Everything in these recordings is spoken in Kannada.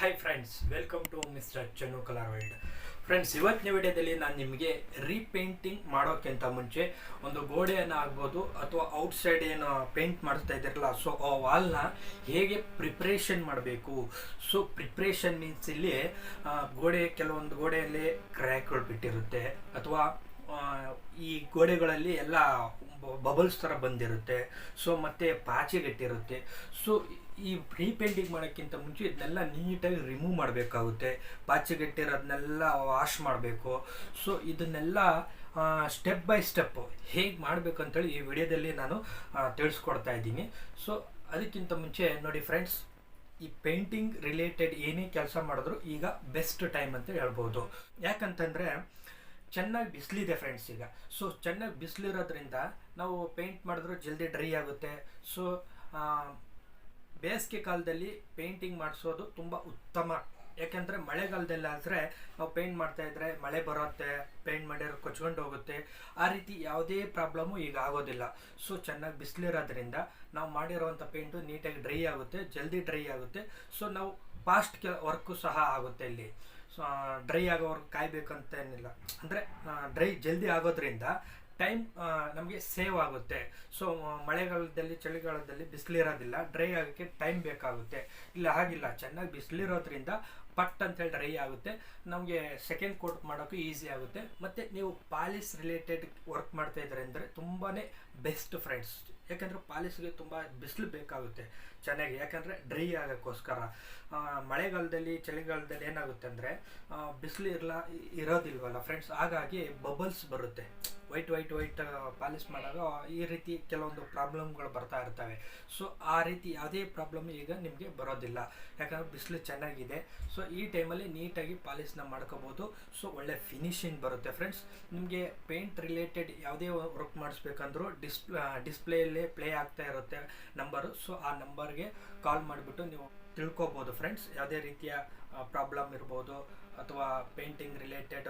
Hi friends welcome to mister Channu colour world friends ಇವತ್ತಿನ ವಿಡಿಯೋದಲ್ಲಿ ನಾನು ನಿಮಗೆ ರೀಪೇಂಟಿಂಗ್ ಮಾಡೋಕ್ಕಿಂತ ಮುಂಚೆ ಒಂದು ಗೋಡೆಯನ್ನು ಆಗ್ಬೋದು ಅಥವಾ ಔಟ್ಸೈಡ್ ಏನು ಪೇಂಟ್ ಮಾಡ್ತಾ ಇದ್ದೀರಲ್ಲ ಸೊ ಆ ವಾಲ್ನ ಹೇಗೆ ಪ್ರಿಪ್ರೇಷನ್ ಮಾಡಬೇಕು? ಸೊ ಪ್ರಿಪ್ರೇಷನ್ ಮೀನ್ಸ್ ಇಲ್ಲಿ ಗೋಡೆ, ಕೆಲವೊಂದು ಗೋಡೆಯಲ್ಲಿ ಕ್ರ್ಯಾಕ್ಗಳು ಬಿಟ್ಟಿರುತ್ತೆ ಅಥವಾ ಈ ಗೋಡೆಗಳಲ್ಲಿ ಎಲ್ಲ ಬಬಲ್ಸ್ ಥರ ಬಂದಿರುತ್ತೆ. ಸೊ ಮತ್ತು ಪಾಚಿಗಟ್ಟಿರುತ್ತೆ ಸೊ ಈ ರೀಪೇಂಟಿಂಗ್ ಮಾಡೋಕ್ಕಿಂತ ಮುಂಚೆ ಇದನ್ನೆಲ್ಲ ನೀಟಾಗಿ ರಿಮೂವ್ ಮಾಡಬೇಕಾಗುತ್ತೆ. ಪಾಚಿಗಟ್ಟಿರೋದನ್ನೆಲ್ಲ ವಾಶ್ ಮಾಡಬೇಕು. ಸೊ ಇದನ್ನೆಲ್ಲ ಸ್ಟೆಪ್ ಬೈ ಸ್ಟೆಪ್ ಹೇಗೆ ಮಾಡಬೇಕು ಅಂತೇಳಿ ಈ ವಿಡಿಯೋದಲ್ಲಿ ನಾನು ತಿಳಿಸ್ಕೊಡ್ತಾ ಇದ್ದೀನಿ. ಸೊ ಅದಕ್ಕಿಂತ ಮುಂಚೆ ನೋಡಿ ಫ್ರೆಂಡ್ಸ್ ಈ ಪೇಂಟಿಂಗ್ ರಿಲೇಟೆಡ್ ಏನೇ ಕೆಲಸ ಮಾಡಿದ್ರು ಈಗ ಬೆಸ್ಟ್ ಟೈಮ್ ಅಂತ ಹೇಳ್ಬೋದು. ಯಾಕಂತಂದರೆ, ಚೆನ್ನಾಗಿ ಬಿಸಿಲಿದೆ ಫ್ರೆಂಡ್ಸ್ ಈಗ. ಸೊ ಚೆನ್ನಾಗಿ ಬಿಸಿಲಿರೋದ್ರಿಂದ ನಾವು ಪೇಂಟ್ ಮಾಡಿದ್ರು ಜಲ್ದಿ ಡ್ರೈ ಆಗುತ್ತೆ. ಸೊ ಬೇಸಿಗೆ ಕಾಲದಲ್ಲಿ ಪೇಂಟಿಂಗ್ ಮಾಡಿಸೋದು ತುಂಬ ಉತ್ತಮ. ಯಾಕೆಂದರೆ ಮಳೆಗಾಲದಲ್ಲಾದರೆ ನಾವು ಪೇಂಟ್ ಮಾಡ್ತಾ ಇದ್ರೆ ಮಳೆ ಬರುತ್ತೆ ಪೇಂಟ್ ಮಾಡಿರೋ ಕೊಚ್ಕೊಂಡು ಹೋಗುತ್ತೆ. ಆ ರೀತಿ ಯಾವುದೇ ಪ್ರಾಬ್ಲಮ್ಮು ಈಗ ಆಗೋದಿಲ್ಲ. ಸೊ ಚೆನ್ನಾಗಿ ಬಿಸಿಲಿರೋದ್ರಿಂದ ನಾವು ಮಾಡಿರೋವಂಥ ಪೇಂಟು ನೀಟಾಗಿ ಡ್ರೈ ಆಗುತ್ತೆ, ಜಲ್ದಿ ಡ್ರೈ ಆಗುತ್ತೆ. ಸೊ ನಾವು ಫಾಸ್ಟ್ ಕೆ ವರ್ಕು ಸಹ ಆಗುತ್ತೆ ಇಲ್ಲಿ. ಸೊ ಡ್ರೈ ಆಗೋವರೆಗೆ ಕಾಯ್ಬೇಕಂತ ಏನಿಲ್ಲ. ಅಂದರೆ ಡ್ರೈ ಜಲ್ದಿ ಆಗೋದ್ರಿಂದ ಟೈಮ್ ನಮಗೆ ಸೇವ್ ಆಗುತ್ತೆ. ಸೊ ಮಳೆಗಾಲದಲ್ಲಿ, ಚಳಿಗಾಲದಲ್ಲಿ ಬಿಸಿಲಿರೋದಿಲ್ಲ. ಡ್ರೈ ಆಗೋಕ್ಕೆ ಟೈಮ್ ಬೇಕಾಗುತ್ತೆ. ಇಲ್ಲ, ಹಾಗಿಲ್ಲ. ಚೆನ್ನಾಗಿ ಬಿಸಿಲಿರೋದ್ರಿಂದ ಪಟ್ ಅಂತೇಳಿ ಡ್ರೈ ಆಗುತ್ತೆ. ನಮಗೆ ಸೆಕೆಂಡ್ ಕೋಟ್ ಮಾಡೋಕ್ಕೂ ಈಸಿ ಆಗುತ್ತೆ. ಮತ್ತು ನೀವು ಪಾಲಿಸ್ ರಿಲೇಟೆಡ್ ವರ್ಕ್ ಮಾಡ್ತಾ ಇದ್ದಾರೆ ಅಂದರೆ ತುಂಬಾ ಬೆಸ್ಟ್ ಫ್ರೆಂಡ್ಸ್ ಯಾಕಂದರೆ ಪಾಲಿಸ್ಗೆ ತುಂಬ ಬಿಸಿಲು ಬೇಕಾಗುತ್ತೆ ಚೆನ್ನಾಗಿ. ಯಾಕಂದರೆ ಡ್ರೈ ಆಗೋಕ್ಕೋಸ್ಕರ. ಮಳೆಗಾಲದಲ್ಲಿ, ಚಳಿಗಾಲದಲ್ಲಿ ಏನಾಗುತ್ತೆ ಅಂದರೆ ಬಿಸಿಲು ಇರಲ್ಲ ಇರೋದಿಲ್ವಲ್ಲ ಫ್ರೆಂಡ್ಸ್ ಹಾಗಾಗಿ ಬಬಲ್ಸ್ ಬರುತ್ತೆ. ವೈಟ್ ವೈಟ್ ವೈಟ್ ಪಾಲಿಸ್ ಮಾಡಾಗ ಈ ರೀತಿ ಕೆಲವೊಂದು ಪ್ರಾಬ್ಲಮ್ಗಳು ಬರ್ತಾ ಇರ್ತವೆ. ಸೊ ಆ ರೀತಿ ಯಾವುದೇ ಪ್ರಾಬ್ಲಮ್ ಈಗ ನಿಮಗೆ ಬರೋದಿಲ್ಲ. ಯಾಕಂದರೆ ಬಿಸಿಲು ಚೆನ್ನಾಗಿದೆ. ಸೊ ಈ ಟೈಮಲ್ಲಿ ನೀಟಾಗಿ ಪಾಲಿಶ್ನ ಮಾಡ್ಕೋಬೋದು. ಸೊ ಒಳ್ಳೆ ಫಿನಿಶಿಂಗ್ ಬರುತ್ತೆ ಫ್ರೆಂಡ್ಸ್ ನಿಮಗೆ ಪೇಂಟ್ ರಿಲೇಟೆಡ್ ಯಾವುದೇ ವರ್ಕ್ ಮಾಡಿಸ್ಬೇಕಂದ್ರೂ ಡಿಸ್ ಡಿಸ್ಪ್ಲೇಯಲ್ಲೇ ಪ್ಲೇ ಆಗ್ತಾ ಇರುತ್ತೆ ನಂಬರು ಸೊ ಆ ನಂಬರ್ಗೆ ಕಾಲ್ ಮಾಡಿಬಿಟ್ಟು ನೀವು ತಿಳ್ಕೊಬೋದು ಫ್ರೆಂಡ್ಸ್ ಯಾವುದೇ ರೀತಿಯ ಪ್ರಾಬ್ಲಮ್ ಇರ್ಬೋದು ಅಥವಾ ಪೇಂಟಿಂಗ್ ರಿಲೇಟೆಡ್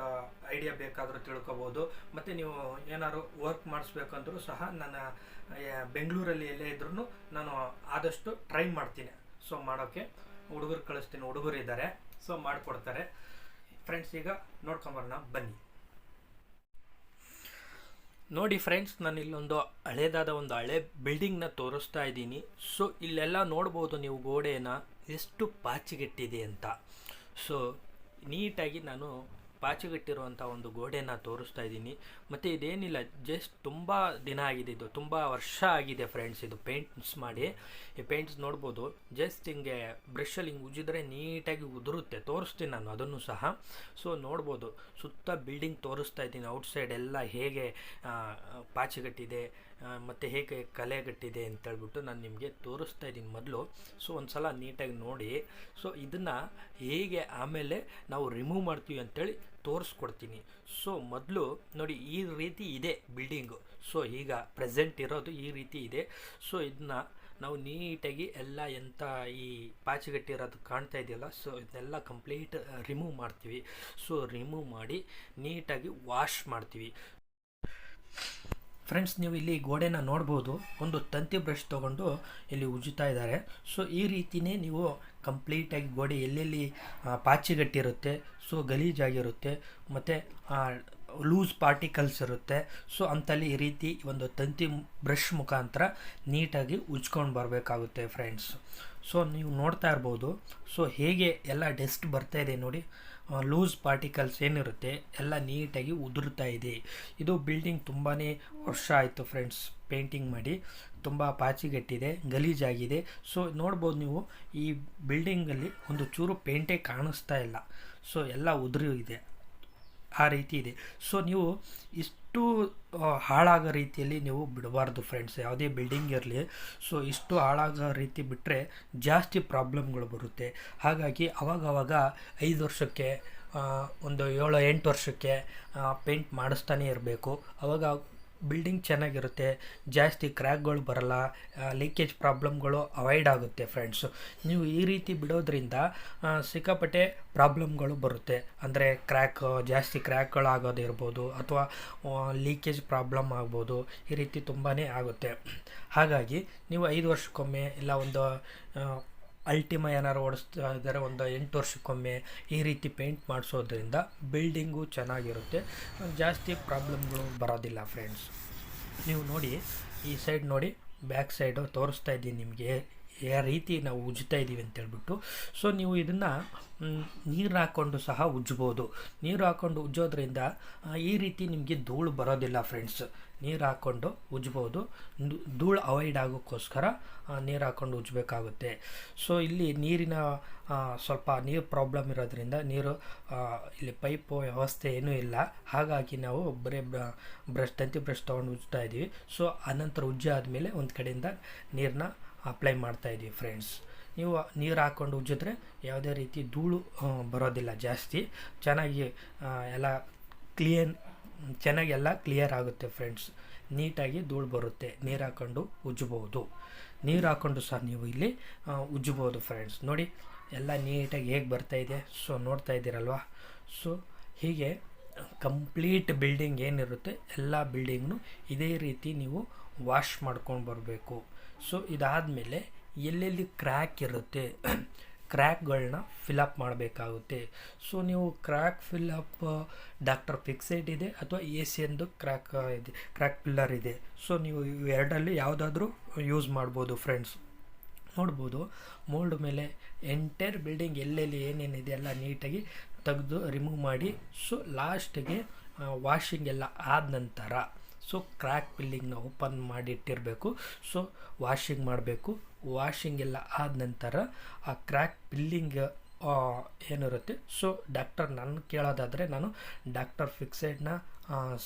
ಐಡಿಯಾ ಬೇಕಾದರೂ ತಿಳ್ಕೊಬೋದು. ಮತ್ತು ನೀವು ಏನಾದ್ರು ವರ್ಕ್ ಮಾಡಿಸ್ಬೇಕಂದ್ರೂ ಸಹ ನನ್ನ ಬೆಂಗಳೂರಲ್ಲಿ ಎಲ್ಲೇ ಇದ್ರೂ ನಾನು ಆದಷ್ಟು ಟ್ರೈ ಮಾಡ್ತೀನಿ. ಸೊ ಮಾಡೋಕ್ಕೆ ಹುಡುಗರು ಕಳಿಸ್ತೀನಿ ಹುಡುಗರು ಇದ್ದಾರೆ. ಸೊ ಮಾಡಿಕೊಡ್ತಾರೆ. ಫ್ರೆಂಡ್ಸ್ ಈಗ ನೋಡ್ಕೊಂಬರೋಣ. ಬನ್ನಿ. ನೋಡಿ ಫ್ರೆಂಡ್ಸ್ ನಾನು ಇಲ್ಲೊಂದು ಹಳೇದಾದ ಒಂದು ಹಳೆ ಬಿಲ್ಡಿಂಗ್ನ ತೋರಿಸ್ತಾ ಇದ್ದೀನಿ. ಸೊ ಇಲ್ಲೆಲ್ಲ ನೋಡ್ಬೋದು ನೀವು ಗೋಡೆನ ಎಷ್ಟು ಪಾಚಿಗೆಟ್ಟಿದೆ ಅಂತ. ಸೊ ನೀಟಾಗಿ ನಾನು ಪಾಚಿಗಟ್ಟಿರುವಂಥ ಒಂದು ಗೋಡೆನ ತೋರಿಸ್ತಾ ಇದ್ದೀನಿ. ಮತ್ತು ಇದೇನಿಲ್ಲ ಜಸ್ಟ್ ತುಂಬ ದಿನ ಆಗಿದೆ ಇದು. ತುಂಬ ವರ್ಷ ಆಗಿದೆ ಫ್ರೆಂಡ್ಸ್ ಇದು ಪೇಂಟ್ಸ್ ಮಾಡಿ. ಈ ಪೇಂಟ್ಸ್ ನೋಡ್ಬೋದು ಜಸ್ಟ್ ಹಿಂಗೆ ಬ್ರಷಲ್ಲಿ ಹಿಂಗೆ ಉಜ್ಜಿದ್ರೆ ನೀಟಾಗಿ ಉದುರುತ್ತೆ. ತೋರಿಸ್ತೀನಿ ನಾನು ಅದನ್ನು ಸಹ. ಸೊ ನೋಡ್ಬೋದು, ಸುತ್ತ ಬಿಲ್ಡಿಂಗ್ ತೋರಿಸ್ತಾ ಇದ್ದೀನಿ. ಔಟ್ಸೈಡ್ ಎಲ್ಲ ಹೇಗೆ ಪಾಚಿಗಟ್ಟಿದೆ ಮತ್ತು ಹೇಗೆ ಕಲೆಗಟ್ಟಿದೆ ಅಂತೇಳ್ಬಿಟ್ಟು ನಾನು ನಿಮಗೆ ತೋರಿಸ್ತಾ ಇದ್ದೀನಿ ಮೊದಲು. ಸೊ ಒಂದು ಸಲ ನೀಟಾಗಿ ನೋಡಿ. ಸೊ ಇದನ್ನು ಹೇಗೆ ಆಮೇಲೆ ನಾವು ರಿಮೂವ್ ಮಾಡ್ತೀವಿ ಅಂತೇಳಿ ತೋರಿಸ್ಕೊಡ್ತೀನಿ. ಸೊ ಮೊದಲು ನೋಡಿ ಈ ರೀತಿ ಇದೆ ಬಿಲ್ಡಿಂಗು ಸೊ ಈಗ ಪ್ರೆಸೆಂಟ್ ಇರೋದು ಈ ರೀತಿ ಇದೆ. ಸೊ ಇದನ್ನ ನಾವು ನೀಟಾಗಿ ಎಲ್ಲ ಎಂಥ ಈ ಪಾಚಿಗಟ್ಟಿರೋದು ಕಾಣ್ತಾ ಇದೆಯಲ್ಲ ಸೊ ಇದನ್ನೆಲ್ಲ ಕಂಪ್ಲೀಟ್ ರಿಮೂವ್ ಮಾಡ್ತೀವಿ. ಸೊ ರಿಮೂವ್ ಮಾಡಿ ನೀಟಾಗಿ ವಾಶ್ ಮಾಡ್ತೀವಿ. ಫ್ರೆಂಡ್ಸ್ ನೀವು ಇಲ್ಲಿ ಗೋಡೆನ ನೋಡ್ಬೋದು. ಒಂದು ತಂತಿ ಬ್ರಷ್ ತೊಗೊಂಡು ಇಲ್ಲಿ ಉಜ್ಜುತ್ತಾ ಇದ್ದಾರೆ. ಸೊ ಈ ರೀತಿಯೇ ನೀವು ಕಂಪ್ಲೀಟಾಗಿ ಗೋಡೆ ಎಲ್ಲೆಲ್ಲಿ ಪಾಚಿಗಟ್ಟಿರುತ್ತೆ ಸೊ ಗಲೀಜಾಗಿರುತ್ತೆ, ಮತ್ತು ಲೂಸ್ ಪಾರ್ಟಿಕಲ್ಸ್ ಇರುತ್ತೆ. ಸೊ ಅಂತಲ್ಲಿ ಈ ರೀತಿ ಒಂದು ತಂತಿ ಬ್ರಷ್ ಮುಖಾಂತರ ನೀಟಾಗಿ ಉಜ್ಕೊಂಡು ಬರಬೇಕಾಗುತ್ತೆ ಫ್ರೆಂಡ್ಸ್ ಸೊ ನೀವು ನೋಡ್ತಾ ಇರ್ಬೋದು. ಸೊ ಹೇಗೆ ಎಲ್ಲ ಡೆಸ್ಟ್ ಬರ್ತಾ ಇದೆ ನೋಡಿ. ಲೂಸ್ ಪಾರ್ಟಿಕಲ್ಸ್ ಏನಿರುತ್ತೆ ಎಲ್ಲ ನೀಟಾಗಿ ಉದುರ್ತಾ ಇದೆ. ಇದು ಬಿಲ್ಡಿಂಗ್ ತುಂಬಾ ವರ್ಷ ಆಯಿತು ಫ್ರೆಂಡ್ಸ್, ಪೇಂಟಿಂಗ್ ಮಾಡಿ. ತುಂಬ ಪಾಚಿಗಟ್ಟಿದೆ, ಗಲೀಜಾಗಿದೆ. ಸೊ, ನೋಡ್ಬೋದು ನೀವು, ಈ ಬಿಲ್ಡಿಂಗಲ್ಲಿ ಒಂದು ಚೂರು ಪೇಂಟೇ ಕಾಣಿಸ್ತಾ ಇಲ್ಲ. ಸೊ, ಎಲ್ಲ ಉದುರಿ ಇದೆ. ಆ ರೀತಿ ಇದೆ. ಸೊ, ನೀವು ಇಷ್ಟು ಆ, ಹಾಳಾಗೋ ರೀತಿಯಲ್ಲಿ ನೀವು ಬಿಡಬಾರ್ದು ಫ್ರೆಂಡ್ಸ್ ಯಾವುದೇ ಬಿಲ್ಡಿಂಗ್ ಇರಲಿ ಸೊ ಇಷ್ಟು ಹಾಳಾಗೋ ರೀತಿ ಬಿಟ್ಟರೆ ಜಾಸ್ತಿ ಪ್ರಾಬ್ಲಮ್ಗಳು ಬರುತ್ತೆ. ಹಾಗಾಗಿ ಅವಾಗವಾಗ ಐದು ವರ್ಷಕ್ಕೆ ಒಂದು ಏಳು ಎಂಟು ವರ್ಷಕ್ಕೆ ಪೇಂಟ್ ಮಾಡಿಸ್ತಾನೆ ಇರಬೇಕು. ಅವಾಗ ಬಿಲ್ಡಿಂಗ್ ಚೆನ್ನಾಗಿರುತ್ತೆ, ಜಾಸ್ತಿ ಕ್ರ್ಯಾಕ್ಗಳು ಬರಲ್ಲ ಲೀಕೇಜ್ ಪ್ರಾಬ್ಲಮ್ಗಳು ಅವಾಯ್ಡ್ ಆಗುತ್ತೆ ಫ್ರೆಂಡ್ಸು ನೀವು ಈ ರೀತಿ ಬಿಡೋದ್ರಿಂದ ಸಿಕ್ಕಾಪಟ್ಟೆ ಪ್ರಾಬ್ಲಮ್ಗಳು ಬರುತ್ತೆ. ಅಂದರೆ ಕ್ರ್ಯಾಕ್ ಜಾಸ್ತಿ ಕ್ರ್ಯಾಕ್ಗಳು ಆಗೋದಿರ್ಬೋದು ಅಥವಾ ಲೀಕೇಜ್ ಪ್ರಾಬ್ಲಮ್ ಆಗ್ಬೋದು, ಈ ರೀತಿ ತುಂಬಾ ಆಗುತ್ತೆ. ಹಾಗಾಗಿ, ನೀವು ಐದು ವರ್ಷಕ್ಕೊಮ್ಮೆ ಇಲ್ಲ ಒಂದು ಅಲ್ಟಿಮಾ ಏನಾರು ಓಡಿಸ್ತಾ ಇದ್ದಾರೆ ಒಂದು ಎಂಟು ವರ್ಷಕ್ಕೊಮ್ಮೆ ಈ ರೀತಿ ಪೇಂಟ್ ಮಾಡಿಸೋದ್ರಿಂದ ಬಿಲ್ಡಿಂಗು ಚೆನ್ನಾಗಿರುತ್ತೆ. ಜಾಸ್ತಿ ಪ್ರಾಬ್ಲಮ್ಗಳು ಬರೋದಿಲ್ಲ ಫ್ರೆಂಡ್ಸ್ ನೀವು ನೋಡಿ, ಈ ಸೈಡ್ ನೋಡಿ ಬ್ಯಾಕ್ ಸೈಡು ತೋರಿಸ್ತಾ ಇದ್ದೀನಿ ನಿಮಗೆ ಯಾವ ರೀತಿ ನಾವು ಉಜ್ತಾ ಇದ್ದೀವಿ ಅಂತ ಹೇಳ್ಬಿಟ್ಟು. ಸೊ ನೀವು ಇದನ್ನು ನೀರು ಹಾಕ್ಕೊಂಡು ಸಹ ಉಜ್ಬೋದು. ನೀರು ಹಾಕ್ಕೊಂಡು ಉಜ್ಜೋದ್ರಿಂದ ಈ ರೀತಿ ನಿಮಗೆ ಧೂಳು ಬರೋದಿಲ್ಲ ಫ್ರೆಂಡ್ಸ್ ನೀರು ಹಾಕ್ಕೊಂಡು ಉಜ್ಬೋದು. ಧೂಳು ಅವಾಯ್ಡ್ ಆಗೋಕ್ಕೋಸ್ಕರ ನೀರು ಹಾಕ್ಕೊಂಡು ಉಜ್ಜಬೇಕಾಗುತ್ತೆ ಸೊ ಇಲ್ಲಿ ನೀರಿನ ಸ್ವಲ್ಪ ನೀರು ಪ್ರಾಬ್ಲಮ್ ಇರೋದ್ರಿಂದ ನೀರು ಇಲ್ಲಿ ಪೈಪು ವ್ಯವಸ್ಥೆ ಏನೂ ಇಲ್ಲ. ಹಾಗಾಗಿ ನಾವು ಬರೀ ಬ್ರಷ್, ತಂತಿ ಬ್ರಷ್ ತೊಗೊಂಡು ಉಜ್ತಾ ಇದ್ದೀವಿ ಸೊ ಆನಂತರ ಉಜ್ಜಿ ಆದಮೇಲೆ ಒಂದು ಕಡೆಯಿಂದ ನೀರನ್ನ ಅಪ್ಲೈ ಮಾಡ್ತಾ ಇದ್ದೀವಿ ಫ್ರೆಂಡ್ಸ್ ನೀವು ನೀರು ಹಾಕ್ಕೊಂಡು ಉಜ್ಜಿದ್ರೆ ಯಾವುದೇ ರೀತಿ ಧೂಳು ಬರೋದಿಲ್ಲ ಜಾಸ್ತಿ. ಚೆನ್ನಾಗಿ ಎಲ್ಲ ಕ್ಲೀನ್ ಚೆನ್ನಾಗಿ ಎಲ್ಲ ಕ್ಲಿಯರ್ ಆಗುತ್ತೆ ಫ್ರೆಂಡ್ಸ್ ನೀಟಾಗಿ ಧೂಳು ಬರುತ್ತೆ, ನೀರು ಹಾಕ್ಕೊಂಡು ಉಜ್ಜಬಹುದು ನೀರು ಹಾಕ್ಕೊಂಡು ಸಹ ನೀವು ಇಲ್ಲಿ ಉಜ್ಜಬಹುದು ಫ್ರೆಂಡ್ಸ್ ನೋಡಿ, ಎಲ್ಲ ನೀಟಾಗಿ ಹೇಗೆ ಬರ್ತಾ ಇದೆ. ಸೊ ನೋಡ್ತಾ ಇದ್ದೀರಲ್ವ? ಸೊ ಹೀಗೆ ಕಂಪ್ಲೀಟ್ ಬಿಲ್ಡಿಂಗ್ ಏನಿರುತ್ತೆ, ಎಲ್ಲ ಬಿಲ್ಡಿಂಗ್ನು ಇದೇ ರೀತಿ ನೀವು ವಾಶ್ ಮಾಡ್ಕೊಂಡು ಬರಬೇಕು. ಸೊ ಇದಾದಮೇಲೆ ಎಲ್ಲೆಲ್ಲಿ ಕ್ರ್ಯಾಕ್ ಇರುತ್ತೆ ಕ್ರ್ಯಾಕ್ಗಳನ್ನ ಫಿಲಪ್ ಮಾಡಬೇಕಾಗುತ್ತೆ. ಸೊ ನೀವು crack fill up doctor fixed ಇದೆ ಅಥವಾ ಎ ಸಿ ಎಂದು ಕ್ರ್ಯಾಕ್ ಇದೆ, ಕ್ರ್ಯಾಕ್ ಪಿಲ್ಲರ್ ಇದೆ. ಸೊ ನೀವು ಎರಡರಲ್ಲಿ ಯಾವುದಾದ್ರೂ ಯೂಸ್ ಮಾಡ್ಬೋದು ಫ್ರೆಂಡ್ಸ್ ನೋಡ್ಬೋದು ಮೋಲ್ಡ್ ಮೇಲೆ ಎಂಟೈರ್ ಬಿಲ್ಡಿಂಗ್ ಎಲ್ಲೆಲ್ಲಿ ಏನೇನಿದೆ ಎಲ್ಲ ನೀಟಾಗಿ ತೆಗೆದು ರಿಮೂವ್ ಮಾಡಿ ಸೊ ಲಾಸ್ಟಿಗೆ ವಾಷಿಂಗ್ ಎಲ್ಲ ಆದ ನಂತರ ಸೊ ಕ್ರ್ಯಾಕ್ ಪಿಲ್ಲಿಂಗ್ನ ಓಪನ್ ಮಾಡಿಟ್ಟಿರಬೇಕು ಸೊ ವಾಷಿಂಗ್ ಮಾಡಬೇಕು. ವಾಷಿಂಗ್ ಎಲ್ಲ ಆದ ನಂತರ ಆ ಕ್ರ್ಯಾಕ್ ಪಿಲ್ಲಿಂಗ್ ಏನಿರುತ್ತೆ? ಸೊ ಡಾಕ್ಟರ್ ನನ್ನ ಕೇಳೋದಾದರೆ ನಾನು ಡಾಕ್ಟರ್ ಫಿಕ್ಸೆಡ್ನ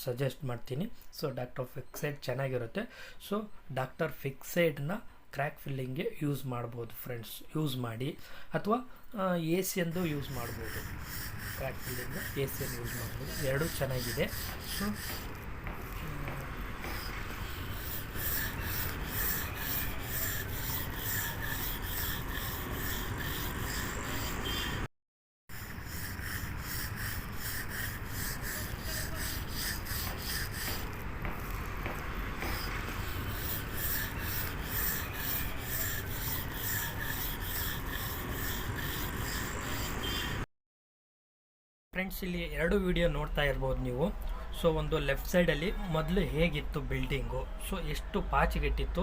ಸಜೆಸ್ಟ್ ಮಾಡ್ತೀನಿ. ಸೊ ಡಾಕ್ಟರ್ ಫಿಕ್ಸೆಡ್ ಚೆನ್ನಾಗಿರುತ್ತೆ. ಸೊ ಡಾಕ್ಟರ್ ಫಿಕ್ಸೆಡ್ನ ಕ್ರ್ಯಾಕ್ ಫಿಲ್ಲಿಂಗ್ಗೆ ಯೂಸ್ ಮಾಡ್ಬೋದು ಫ್ರೆಂಡ್ಸ್ ಯೂಸ್ ಮಾಡಿ. ಅಥವಾ ಎ ಸಿ ಎಂದು ಯೂಸ್ ಮಾಡ್ಬೋದು. ಕ್ರ್ಯಾಕ್ ಫಿಲ್ಲಿಂಗ್ ಎ ಸಿಯನ್ನು ಯೂಸ್ ಮಾಡ್ಬೋದು. ಎರಡೂ ಚೆನ್ನಾಗಿದೆ. ಸೊ ಫ್ರೆಂಡ್ಸ್ ಇಲ್ಲಿ ಎರಡು ವಿಡಿಯೋ ನೋಡ್ತಾ ಇರ್ಬೋದು ನೀವು. ಸೊ ಒಂದು ಲೆಫ್ಟ್ ಸೈಡಲ್ಲಿ ಮೊದಲು ಹೇಗಿತ್ತು ಬಿಲ್ಡಿಂಗು ಸೊ ಎಷ್ಟು ಪಾಚಿಗೆಟ್ಟಿತ್ತು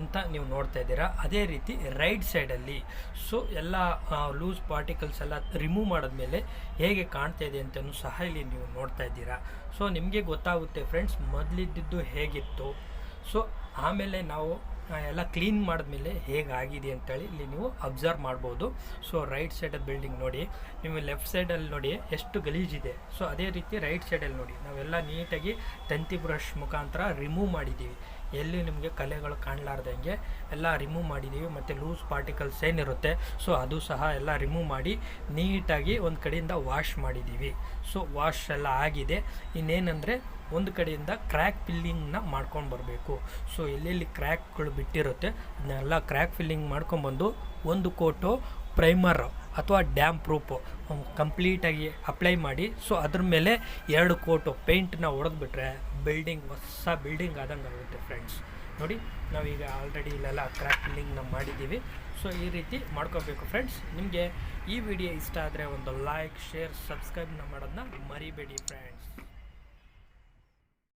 ಅಂತ ನೀವು ನೋಡ್ತಾ ಇದ್ದೀರಾ. ಅದೇ ರೀತಿ ರೈಟ್ ಸೈಡಲ್ಲಿ ಸೊ ಎಲ್ಲ ಲೂಸ್ ಪಾರ್ಟಿಕಲ್ಸ್ ಎಲ್ಲ ರಿಮೂವ್ ಮಾಡಿದ್ಮೇಲೆ ಹೇಗೆ ಕಾಣ್ತಾ ಇದೆ ಅಂತಲೂ ಸಹ ಇಲ್ಲಿ ನೀವು ನೋಡ್ತಾ ಇದ್ದೀರಾ. ಸೊ ನಿಮಗೆ ಗೊತ್ತಾಗುತ್ತೆ ಫ್ರೆಂಡ್ಸ್ ಮೊದಲಿದ್ದಿದ್ದು ಹೇಗಿತ್ತು? ಸೊ ಆಮೇಲೆ ನಾವು ಎಲ್ಲ ಕ್ಲೀನ್ ಮಾಡಿದ್ಮೇಲೆ ಹೇಗಾಗಿದೆ ಅಂತೇಳಿ ಇಲ್ಲಿ ನೀವು ಅಬ್ಸರ್ವ್ ಮಾಡ್ಬೋದು. ಸೊ ರೈಟ್ ಸೈಡಲ್ಲಿ ಬಿಲ್ಡಿಂಗ್ ನೋಡಿ ನೀವು ಲೆಫ್ಟ್ ಸೈಡಲ್ಲಿ ನೋಡಿ ಎಷ್ಟು ಗಲೀಜಿದೆ ಸೊ ಅದೇ ರೀತಿ ರೈಟ್ ಸೈಡಲ್ಲಿ ನೋಡಿ, ನಾವೆಲ್ಲ ನೀಟಾಗಿ ತಂತಿ ಬ್ರಷ್ ಮುಖಾಂತರ ರಿಮೂವ್ ಮಾಡಿದ್ದೀವಿ. ಎಲ್ಲಿ ನಿಮಗೆ ಕಲೆಗಳು ಕಾಣಲಾರ್ದಂಗೆ ಎಲ್ಲ ರಿಮೂವ್ ಮಾಡಿದ್ದೀವಿ ಮತ್ತು ಲೂಸ್ ಪಾರ್ಟಿಕಲ್ಸ್ ಏನಿರುತ್ತೆ ಸೊ ಅದು ಸಹ ಎಲ್ಲ ರಿಮೂವ್ ಮಾಡಿ ನೀಟಾಗಿ ಒಂದು ಕಡೆಯಿಂದ ವಾಶ್ ಮಾಡಿದ್ದೀವಿ ಸೊ ವಾಶ್ ಎಲ್ಲ ಆಗಿದೆ. ಇನ್ನೇನಂದರೆ ಒಂದು ಕಡೆಯಿಂದ ಕ್ರ್ಯಾಕ್ ಫಿಲ್ಲಿಂಗ್ನ ಮಾಡ್ಕೊಂಡು ಬರಬೇಕು. ಸೊ ಎಲ್ಲೆಲ್ಲಿ ಕ್ರ್ಯಾಕ್ಗಳು ಬಿಟ್ಟಿರುತ್ತೆ, ಅದನ್ನೆಲ್ಲ ಕ್ರ್ಯಾಕ್ ಫಿಲ್ಲಿಂಗ್ ಮಾಡ್ಕೊಂಬಂದು ಒಂದು ಕೋಟು ಪ್ರೈಮರ್ ಅಥವಾ ಡ್ಯಾಮ್ ಪ್ರೂಫು ಕಂಪ್ಲೀಟಾಗಿ ಅಪ್ಲೈ ಮಾಡಿ ಸೊ ಅದ್ರ ಮೇಲೆ ಎರಡು ಕೋಟು ಪೇಂಟ್ನ ಹೊಡೆದ್ಬಿಟ್ರೆ ಬಿಲ್ಡಿಂಗ್ ಹೊಸ ಬಿಲ್ಡಿಂಗ್ ಆದಂಗೆ ಆಗುತ್ತೆ ಫ್ರೆಂಡ್ಸ್ ನೋಡಿ, ನಾವೀಗ ಆಲ್ರೆಡಿ ಇಲ್ಲೆಲ್ಲ ಕ್ರ್ಯಾಕ್ ನಾವು ಮಾಡಿದ್ದೀವಿ. ಸೊ ಈ ರೀತಿ ಮಾಡ್ಕೋಬೇಕು ಫ್ರೆಂಡ್ಸ್ ನಿಮಗೆ ಈ ವಿಡಿಯೋ ಇಷ್ಟ ಆದರೆ ಒಂದು ಲೈಕ್ ಶೇರ್ ಸಬ್ಸ್ಕ್ರೈಬ್ನ ಮಾಡೋದನ್ನ ಮರಿಬೇಡಿ ಫ್ರೆಂಡ್ಸ್